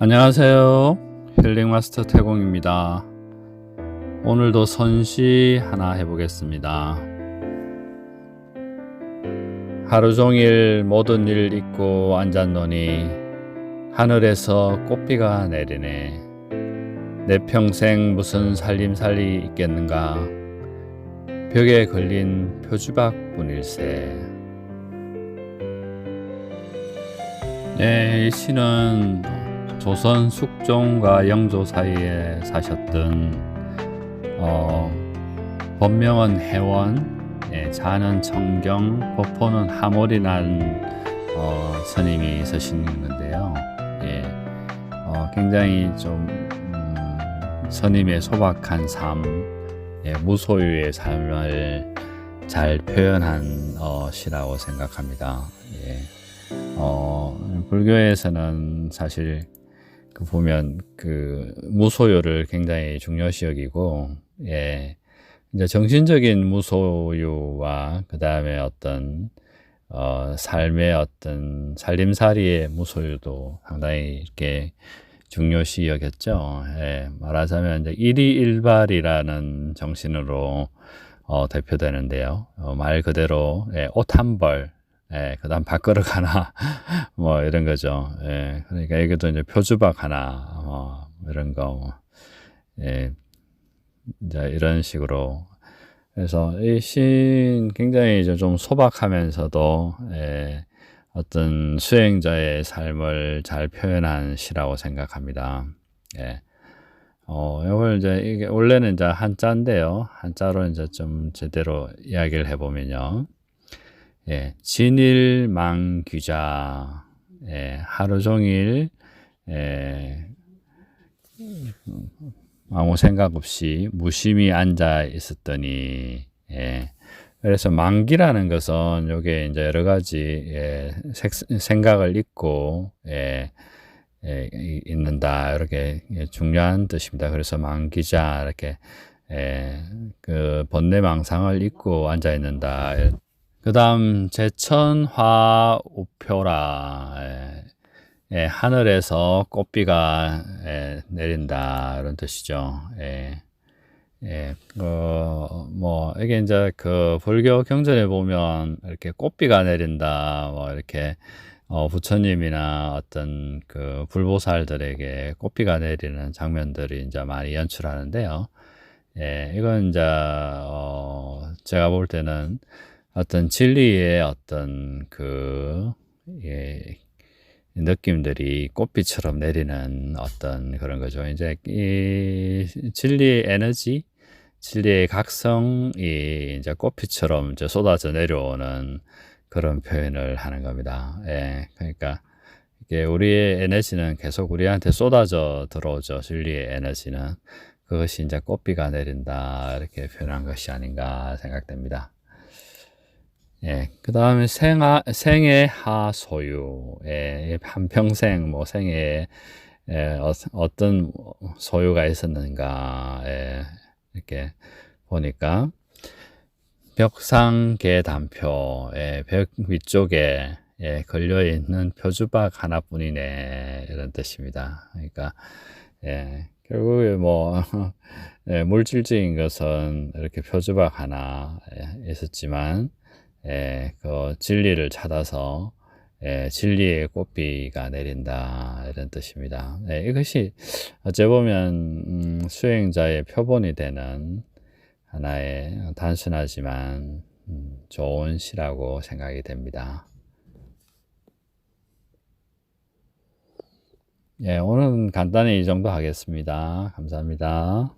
안녕하세요. 힐링 마스터 태공입니다. 오늘도 선시 하나 해보겠습니다. 하루 종일 모든 일 잊고 앉았노니 하늘에서 꽃비가 내리네. 내 평생 무슨 살림살이 있겠는가? 벽에 걸린 표주박 뿐일세. 네, 이 시는 조선 숙종과 영조 사이에 사셨던 어, 본명은 해원, 예, 자는 청경, 법포는 하몰이라는 어, 스님이 서신 건데요. 예, 어, 굉장히 좀 음, 스님의 소박한 삶, 예, 무소유의 삶을 잘 표현한 어, 시라고 생각합니다. 예. 어, 불교에서는 사실 그 보면 그 무소유를 굉장히 중요시 여기고, 예. 이제 정신적인 무소유와 그 다음에 어떤 어, 삶의 어떤 살림살이의 무소유도 상당히 이렇게 중요시 여겼죠. 예, 말하자면 이제 일희일발이라는 정신으로 어, 대표되는데요. 어, 말 그대로 예, 옷한 벌, 예, 그 다음 밥그릇 하나, 뭐, 이런 거죠. 예, 그러니까 여기도 이제 표주박 하나, 어, 이런 거, 뭐, 예, 이제 이런 식으로. 그래서 이 시인 굉장히 이제 좀 소박하면서도, 예, 어떤 수행자의 삶을 잘 표현한 시라고 생각합니다. 예. 어, 이걸 이제, 이게 원래는 이제 한자인데요. 한자로 이제 좀 제대로 이야기를 해보면요. 예, 진일망귀자, 예, 하루 종일, 예, 아무 생각 없이 무심히 앉아 있었더니, 예, 그래서 만기라는 것은 요게 이제 여러 가지, 예, 생각을 잊고, 예, 예, 있는다. 이렇게 예, 중요한 뜻입니다. 그래서 만기자, 이렇게, 예, 그 번뇌 망상을 잊고 앉아 있는다. 그 다음 제천화 우표라 예, 예, 하늘에서 꽃비가 예, 내린다 이런 뜻이죠. 예, 예, 그뭐 이게 이제 그 불교 경전에 보면 이렇게 꽃비가 내린다 뭐 이렇게 어, 부처님이나 어떤 그 불보살들에게 꽃비가 내리는 장면들이 이제 많이 연출하는데요. 예, 이건 이제 어, 제가 볼 때는 어떤 진리의 어떤 그, 예, 느낌들이 꽃비처럼 내리는 어떤 그런 거죠. 이제 이 진리의 에너지, 진리의 각성이 이제 꽃비처럼 이제 쏟아져 내려오는 그런 표현을 하는 겁니다. 예, 그러니까 이게 우리의 에너지는 계속 우리한테 쏟아져 들어오죠. 진리의 에너지는 그것이 이제 꽃비가 내린다 이렇게 표현한 것이 아닌가 생각됩니다. 예, 그 다음에 생하, 생애 하소유. 예, 한평생 뭐 생애에 예, 어, 떤 소유가 있었는가. 예, 이렇게 보니까 벽상 계 단표. 예, 벽 위쪽에 예, 걸려있는 표주박 하나뿐이네. 이런 뜻입니다. 그러니까, 예, 결국에 뭐, 예, 물질적인 것은 이렇게 표주박 하나 예, 있었지만, 예, 그 진리를 찾아서 예, 진리의 꽃비가 내린다 이런 뜻입니다. 예, 이것이 어째 보면 음, 수행자의 표본이 되는 하나의 단순하지만 음, 좋은 시라고 생각이 됩니다. 예, 오늘은 간단히 이 정도 하겠습니다. 감사합니다.